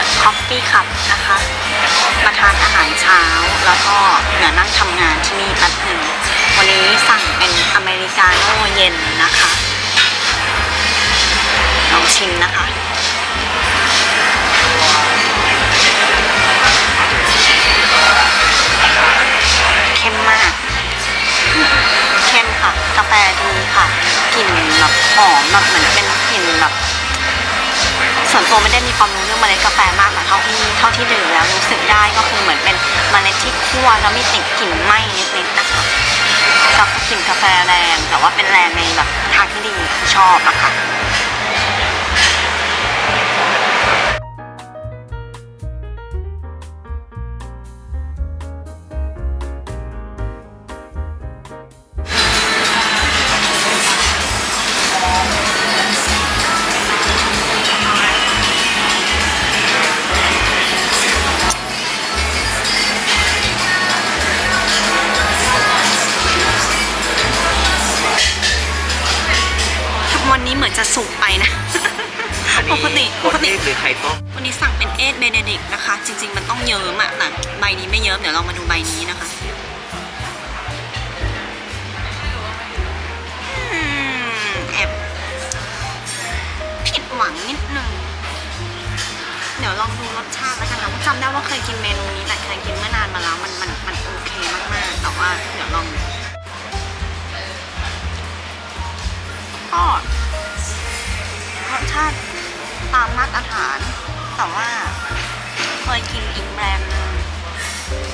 ที่ The Coffee Cup นะคะ มาทานอาหารเช้า แล้วก็เดี๋ยวนั่งทำงานที่นี่แป๊บหนึ่ง วันนี้สั่งเป็นอเมริกาโน่เย็นนะคะ ลองชิมนะคะเข้มมาก เข้มค่ะ กาแฟดีค่ะ กลิ่นแบบหอมแบบเหมือนเป็นกลิ่นแบบ ส่วนตัวไม่ได้มีความรู้เรื่องเมล็ดกาแฟมากแต่เท่าที่เท่าที่ดื่มแล้วรู้สึกได้ก็คือเหมือนเป็นเมล็ดที่คั่วแล้วมีติดกลิ่นไหม้นิดๆนะคะกับกลิ่นกาแฟแรงแต่ว่าเป็นแรงในแบบทางที่ดีคือชอบอะค่ะ นนี้เหมือนจะสุกไปนะ ปกติปกติหรือไข่ต้มวันนี้สั่งเป็นเอทเบเนดิกนะคะ จริง ๆ มันต้องเยิ้มอะแต่ใบนี้ไม่เยิ้มเดี๋ยวเรามาดูใบนี้นะคะอืมแอบผิดหวังนิดนึงเดี๋ยวลองดูรสชาติแล้วกันนะเพราะจำได้ว่าเคยกินเมนูนี้แต่เคยกินเมื่อนานมาแล้วมันมันมันโอเคมากๆแต่ว่าเดี๋ยวลองดูก็ รสชาติตามมาตรฐาน แต่ว่าเคยกินอีกแบรนด์หนึง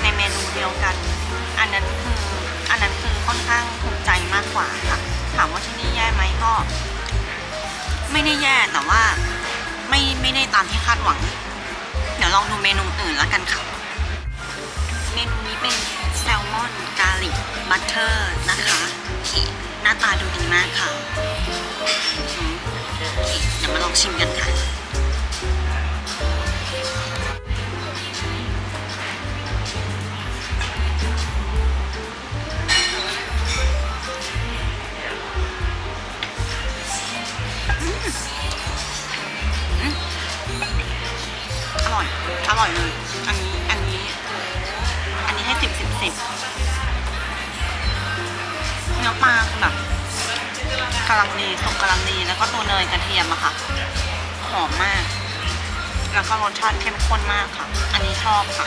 ในเมนูเดียวกัน อันนั้นคืออันนั้นคือค่อนข้างภูมิใจมากกว่าค่ะ ถามว่าที่นี่แย่ไหมก็ ไม่ได้แย่แต่ว่าไม่ไม่ได้ตามที่คาดหวัง เดี๋ยวลองดูเมนูอื่นแล้วกันค่ะ เมนูนี้เป็นแซลมอนกาลิกบัตเตอร์นะคะโอเคหน้าตาดูดีมากค่ะ อืมโอเค แล้วก็รสชาติเข้มข้นมากค่ะ อันนี้ชอบค่ะ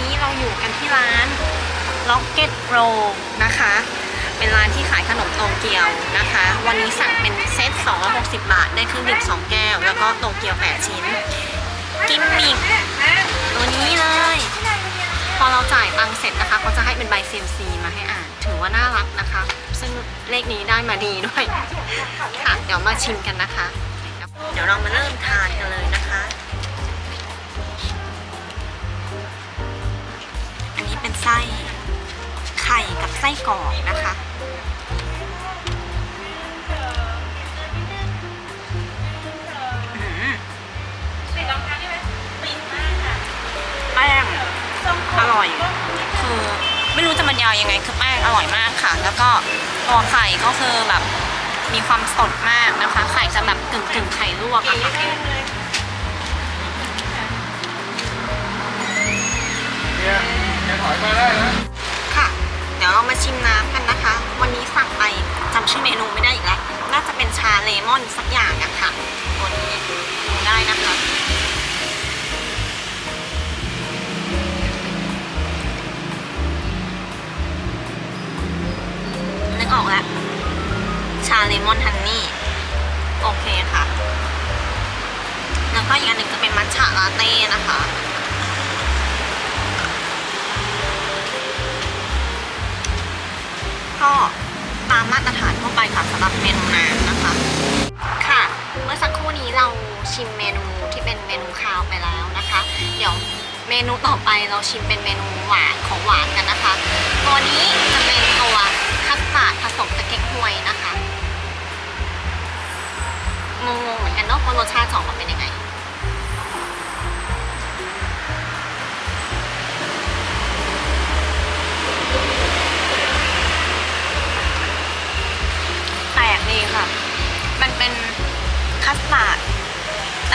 นี้เราอยู่กันที่ร้าน Rocket Roll นะคะ เป็นร้านที่ขายขนมโตเกียวนะคะ วันนี้สั่งเป็นเซต260 บาท ได้เครื่องดื่ม2 แก้ว แล้วก็โตเกียว 8 ชิ้น กิมมิกตัวนี้เลย พอเราจ่ายตังเสร็จนะคะเขาจะให้เป็นใบ CMC มาให้อ่าน ถือว่าน่ารักนะคะ ซึ่งเลขนี้ได้มาดีด้วย ค่ะ เดี๋ยวมาชิมกันนะคะ เดี๋ยวเรามาเริ่มทานกันเลย ไส้ไข่กับไส้กรอกนะคะอื้อหือแป้งอร่อย คือไม่รู้จะบรรยายยังไง คือแป้งอร่อยมากค่ะ แล้วก็ตัวไข่ก็คือแบบมีความสดมากนะคะ ไข่จะแบบกึ่งกึ่งๆไข่ลวกอะค่ะเนี่ยจะ ถอยมาได้นะ ค่ะ เดี๋ยวเรามาชิมน้ำกันนะคะ วันนี้สั่งไปจำชื่อเมนูไม่ได้อีกแล้ว น่าจะเป็นชาเลมอนสักอย่างอะค่ะตัวนี้ดูได้นะคะ ชิมเมนูที่เป็นเมนูคาวไปแล้วนะคะ เดี๋ยวเมนูต่อไปเราชิมเป็นเมนูหวานของหวานกันนะคะ ตัวนี้จะเป็นตัวคัสตาร์ดผสมตะเก๊กฮวยนะคะงงๆเหมือนกันเนาะว่ารสชาติสองมันเป็นยังไง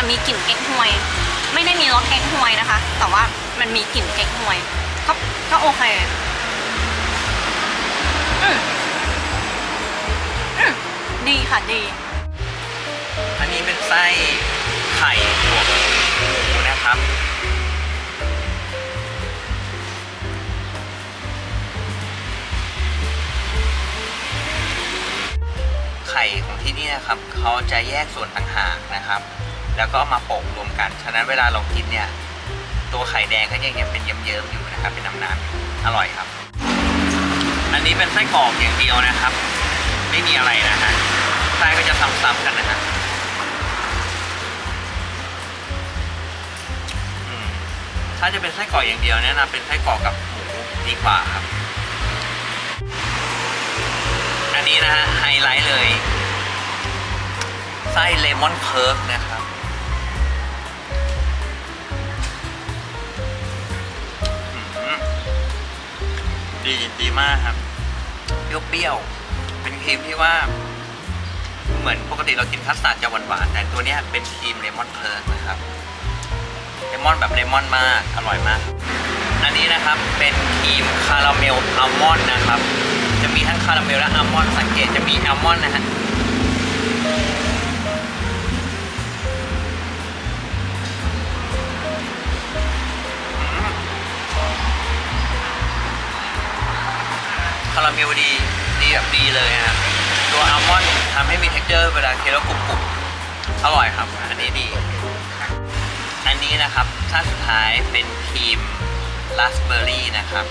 มีกลิ่นเก๊กฮวย ไม่ได้มีรสเก๊กฮวยนะคะ แต่ว่ามันมีกลิ่นเก๊กฮวย ก็ก็โอเคอืมอืมดีค่ะดี อันนี้เป็นไส้ไข่บวกหมูนะครับ ไข่ของที่นี่นะครับ เขาจะแยกส่วนต่างหากนะครับ แล้วก็เอามาโปะรวมกัน ฉะนั้นเวลาเรากินเนี่ย ตัวไข่แดงก็ยังเป็นเยิ้มๆอยู่นะครับ เป็นน้ำๆอยู่อร่อยครับ อันนี้เป็นไส้กรอกอย่างเดียวนะครับ ไม่มีอะไรนะฮะไส้ก็จะซ้ำๆกันนะฮะถ้าจะเป็นไส้กรอกอย่างเดียวแนะนำเป็นไส้กรอกกับหมูดีกว่าครับ อันนี้นะฮะไฮไลท์เลย ไส้เลมอนเคิร์ฟนะครับ ดีมากครับเปรี้ยวๆเป็นครีมที่ว่า เหมือนปกติเรากินคัสตาร์ดจะหวานๆแต่ตัวเนี้ยเป็นครีมเลมอนเคิร์ฟนะครับเลมอนแบบเลมอนมากอร่อยมาก อันนี้นะครับเป็นครีมคาราเมลอัลมอนด์นะครับ จะมีทั้งคาราเมลและอัลมอนด์สังเกตจะมีอัลมอนด์นะฮะ ราเมลดีดีแบบดีเลยนะครับตัวอัลมอนด์ทำให้มี t e x t อร์เวลาเคี้ยวกรุบกรุบอร่อยครับ อันนี้ดี อันนี้นะครับท่าสุดท้ายเป็นครีมราสเบอร์รี่นะครับ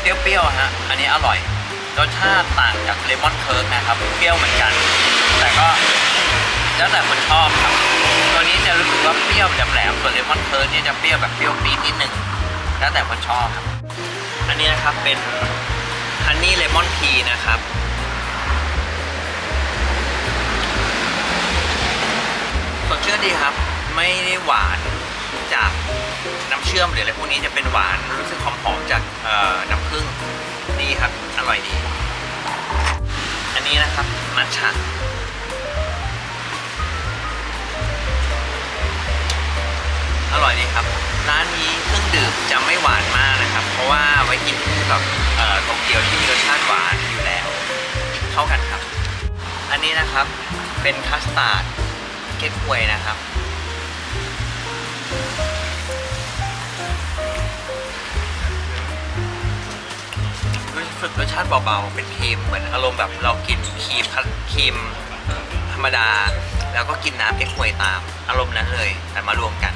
เปรี้ยวๆฮะ อันนี้อร่อย รสชาติต่างจากเลมอนเคิร์กนะครับ เปรี้ยวเหมือนกัน แต่ก็แล้วแต่คนชอบครับ ตัวนี้จะรู้สึกว่าเปรี้ยวแบบแหลมส่วนเลมอนเคิร์กเนี่ยจะเปรี้ยวแบบเปรี้ยวปี๊ดนิดนึงแล้วแต่คนชอบครับ อันนี้นะครับเป็นฮันนี่เลมอนทีนะครับสดชื่นดีครับ ไม่ได้หวานจากน้ำเชื่อมหรืออะไรพวกนี้จะเป็นหวานรู้สึกหอมๆจากน้ำผึ้งดีครับ อร่อยดี อันนี้นะครับมัทฉะ ร่อยดีครับ ร้านนี้เครื่องดื่มจะไม่หวานมากนะครับ เพราะว่าไว้กินคู่กับโตเกียวที่มีรสชาติหวานอยู่แล้ว เข้ากันครับ อันนี้นะครับเป็นคัสตาร์ดเก๊กฮวยนะครับรู้สึกรสชาติเบาๆ เป็นครีมเหมือนอารมณ์แบบเรากินครีมครีมธรรมดา แล้วก็กินน้ำเก๊กฮวยตาม อารมณ์นั้นเลย แต่มารวมกัน